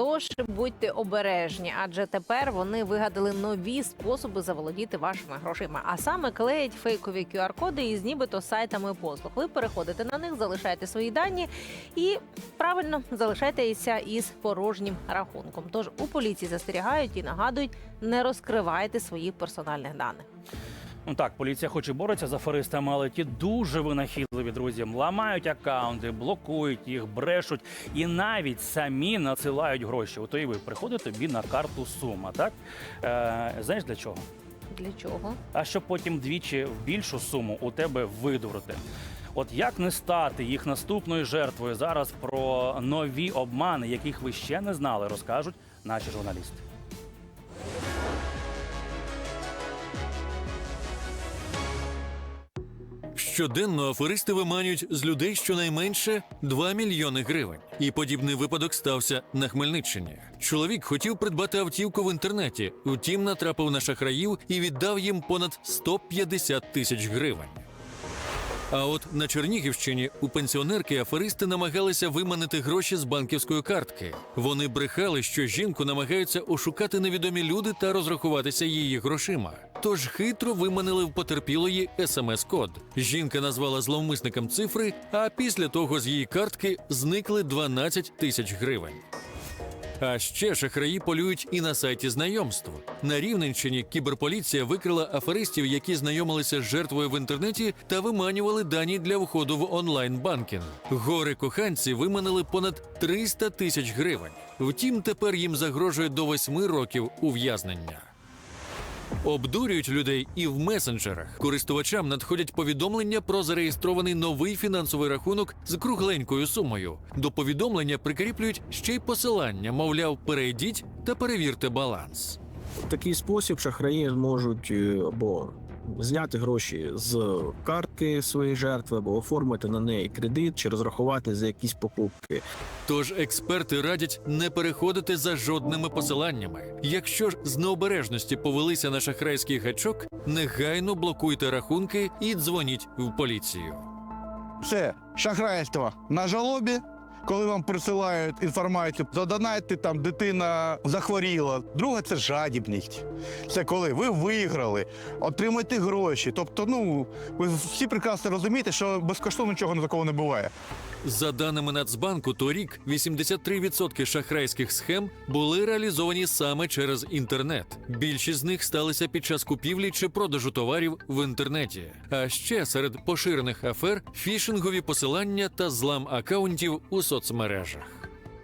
Тож будьте обережні, адже тепер вони вигадали нові способи заволодіти вашими грошима. А саме клеять фейкові QR-коди із нібито сайтами послуг. Ви переходите на них, залишаєте свої дані і правильно залишаєтеся із порожнім рахунком. Тож у поліції застерігають і нагадують, не розкривайте своїх персональних даних. Ну так, поліція хоч і бореться з аферистами, але ті дуже винахідливі друзі. Ламають акаунти, блокують їх, брешуть і навіть самі надсилають гроші. От уяви, приходить тобі на карту сума, так? Е, знаєш для чого? Для чого? А щоб потім двічі в більшу суму у тебе видурити. От як не стати їх наступною жертвою зараз про нові обмани, яких ви ще не знали, розкажуть наші журналісти. Щоденно аферисти виманюють з людей щонайменше 2 мільйони гривень. І подібний випадок стався на Хмельниччині. Чоловік хотів придбати автівку в інтернеті, втім натрапив на шахраїв і віддав їм понад 150 тисяч гривень. А от на Чернігівщині у пенсіонерки аферисти намагалися виманити гроші з банківської картки. Вони брехали, що жінку намагаються ошукати невідомі люди та розрахуватися її грошима. Тож хитро виманили в потерпілої смс-код. Жінка назвала зловмисникам цифри, а після того з її картки зникли 12 тисяч гривень. А ще шахраї полюють і на сайті знайомств. На Рівненщині кіберполіція викрила аферистів, які знайомилися з жертвою в інтернеті та виманювали дані для входу в онлайн-банкінг. Гори коханці виманили понад 300 тисяч гривень. Втім, тепер їм загрожує до 8 років ув'язнення. Обдурюють людей і в месенджерах. Користувачам надходять повідомлення про зареєстрований новий фінансовий рахунок з кругленькою сумою. До повідомлення прикріплюють ще й посилання, мовляв, перейдіть та перевірте баланс. В такий спосіб шахраї зможуть е, або зняти гроші з картки своєї жертви, або оформити на неї кредит чи розрахувати за якісь покупки. Тож експерти радять не переходити за жодними посиланнями. Якщо ж з необережності повелися на шахрайський гачок, негайно блокуйте рахунки і дзвоніть в поліцію. Це шахрайство на жалобі. Коли вам присилають інформацію, задонайте там дитина захворіла. Друге це жадібність. Це коли ви виграли, отримаєте гроші. Тобто, ну ви всі прекрасно розумієте, що безкоштовно нічого на такого не буває. За даними Нацбанку, торік 83% шахрайських схем були реалізовані саме через інтернет. Більшість з них сталися під час купівлі чи продажу товарів в інтернеті. А ще серед поширених афер фішингові посилання та злам акаунтів у соцмережах.